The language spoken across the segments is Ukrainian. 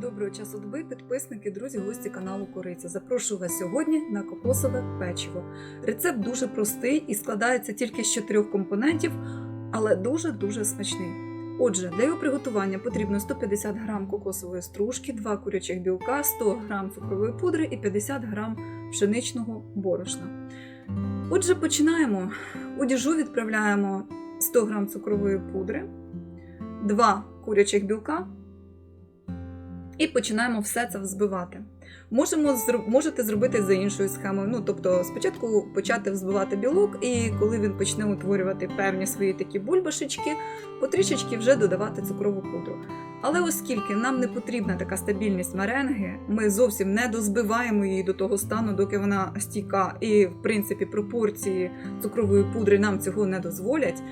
Доброго часу доби, підписники, друзі, гості каналу Кориця. Запрошую вас сьогодні на кокосове печиво. Рецепт дуже простий і складається тільки з чотирьох компонентів, але дуже-дуже смачний. Отже, для його приготування потрібно 150 г кокосової стружки, 2 курячих білка, 100 г цукрової пудри і 50 г пшеничного борошна. Отже, починаємо. У діжу відправляємо 100 г цукрової пудри, 2 курячих білка. І починаємо все це взбивати. Можемо можете зробити за іншою схемою. Ну, тобто, спочатку почати взбивати білок, і коли він почне утворювати певні свої такі бульбашечки, потрішечки вже додавати цукрову пудру. Але оскільки нам не потрібна така стабільність меренги, ми зовсім не дозбиваємо її до того стану, доки вона стійка, і в принципі пропорції цукрової пудри нам цього не дозволять.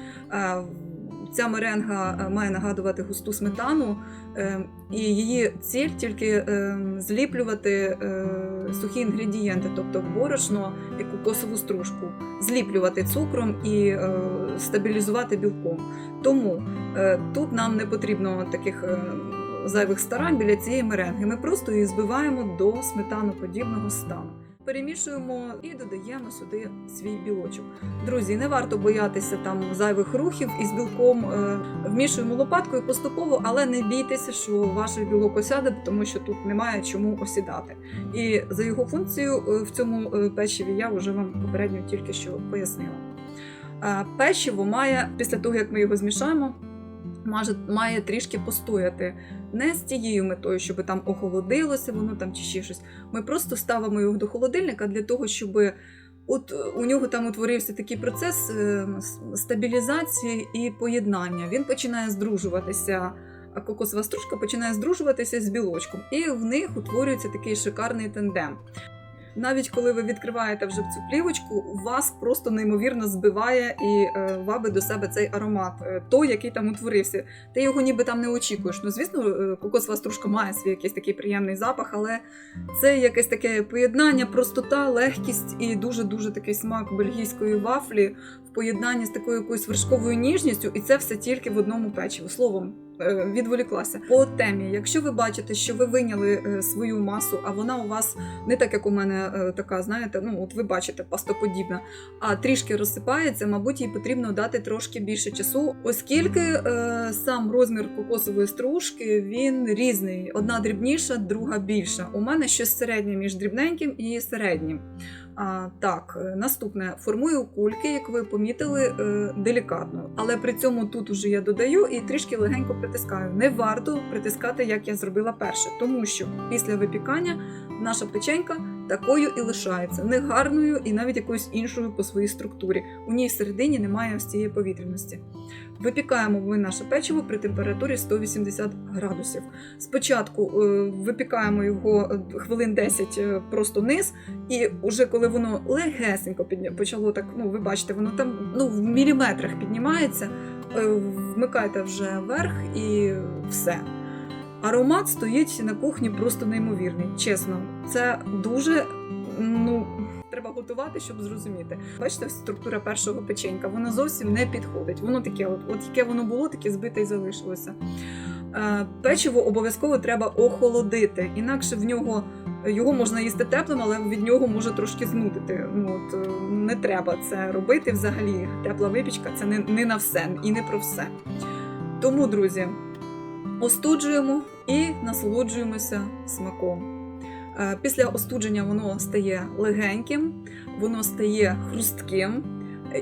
Ця меренга е, має нагадувати густу сметану, е, і її ціль тільки е, зліплювати сухі інгредієнти, тобто борошно і кокосову стружку, зліплювати цукром і стабілізувати білком. Тому тут нам не потрібно таких зайвих старань біля цієї меренги. Ми просто її збиваємо до сметаноподібного стану. Перемішуємо і додаємо сюди свій білочок. Друзі, не варто боятися там зайвих рухів із білком. Е, Вмішуємо лопаткою поступово, але не бійтеся, що ваш білок осяде, тому що тут немає чому осідати. І за його функцією е, в цьому е, печиві я вже вам попередньо тільки що пояснила. Печиво має, після того як ми його змішаємо, має, має трішки постояти. Не з тією метою, щоб там охолодилося воно там чи ще щось. Ми просто ставимо його до холодильника для того, щоб от у нього там утворився такий процес е, стабілізації і поєднання. Він починає здружуватися. а Кокосова стружка починає здружуватися з білочком, і в них утворюється такий шикарний тандем. Навіть коли ви відкриваєте вже цю плівочку, вас просто неймовірно збиває і е, вабить до себе цей аромат, е, той, який там утворився. Ти його ніби там не очікуєш. Ну, звісно, е, кокосова стружка має свій якийсь такий приємний запах, але це якесь таке поєднання, простота, легкість і дуже-дуже такий смак бельгійської вафлі в поєднанні з такою якоюсь вершковою ніжністю, і це все тільки в одному печиві. Словом, відволіклася. По темі, якщо ви бачите, що ви виняли е, свою масу, а вона у вас не так, як у мене е, така, знаєте, ну от ви бачите, пастоподібна, а трішки розсипається, мабуть, їй потрібно дати трошки більше часу, оскільки е, сам розмір кокосової стружки він різний. Одна дрібніша, друга більша. У мене щось середнє між дрібненьким і середнім. А, так, е, наступне формую кульки, як ви помітили, е, делікатно. Але при цьому тут уже я додаю і трішки легенько притискаю. Не варто притискати, як я зробила перше, тому що після випікання наша печенька такою і лишається негарною і навіть якоюсь іншою по своїй структурі. У ній всередині немає ось цієї повітряності. Випікаємо ми наше печиво при температурі 180 градусів. Спочатку е, випікаємо його е, хвилин 10 е, просто низ, і уже коли воно легесенько почало так, ну ви бачите, воно там ну, в міліметрах піднімається, вмикайте вже вверх і все. Аромат стоїть на кухні просто неймовірний. Чесно, це дуже ну. Треба готувати, щоб зрозуміти. Бачите, структура першого печенька, воно зовсім не підходить. Воно таке, от, от яке воно було, таке збите і залишилося. Е, печиво обов'язково треба охолодити, інакше в нього його можна їсти теплим, але від нього може трошки знудити. Ну от е, не треба це робити взагалі. Тепла випічка це не, не на все і не про все. Тому, друзі, остуджуємо і насолоджуємося смаком. Е, Після остудження воно стає легеньким, воно стає хрустким.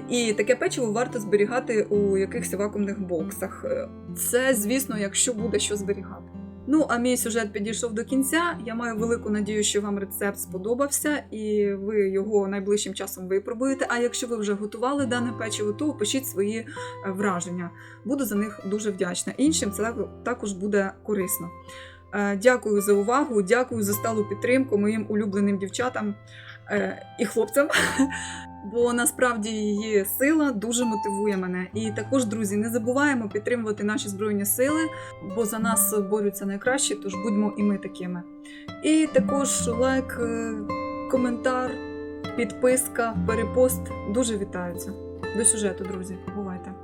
І таке печиво варто зберігати у якихось вакуумних боксах. Е, Це, звісно, якщо буде що зберігати. Ну, а мій сюжет підійшов до кінця. Я маю велику надію, що вам рецепт сподобався, і ви його найближчим часом випробуєте. А якщо ви вже готували дане печиво, то пишіть свої е, враження. Буду за них дуже вдячна. Іншим це також буде корисно. Е, Дякую за увагу, дякую за сталу підтримку моїм улюбленим дівчатам е, і хлопцям. Бо насправді її сила дуже мотивує мене. І також, друзі, не забуваємо підтримувати наші збройні сили, бо за нас борються найкращі, тож будьмо і ми такими. І також лайк, е, коментар, підписка, перепост дуже вітаються. До сюжету, друзі. Бувайте!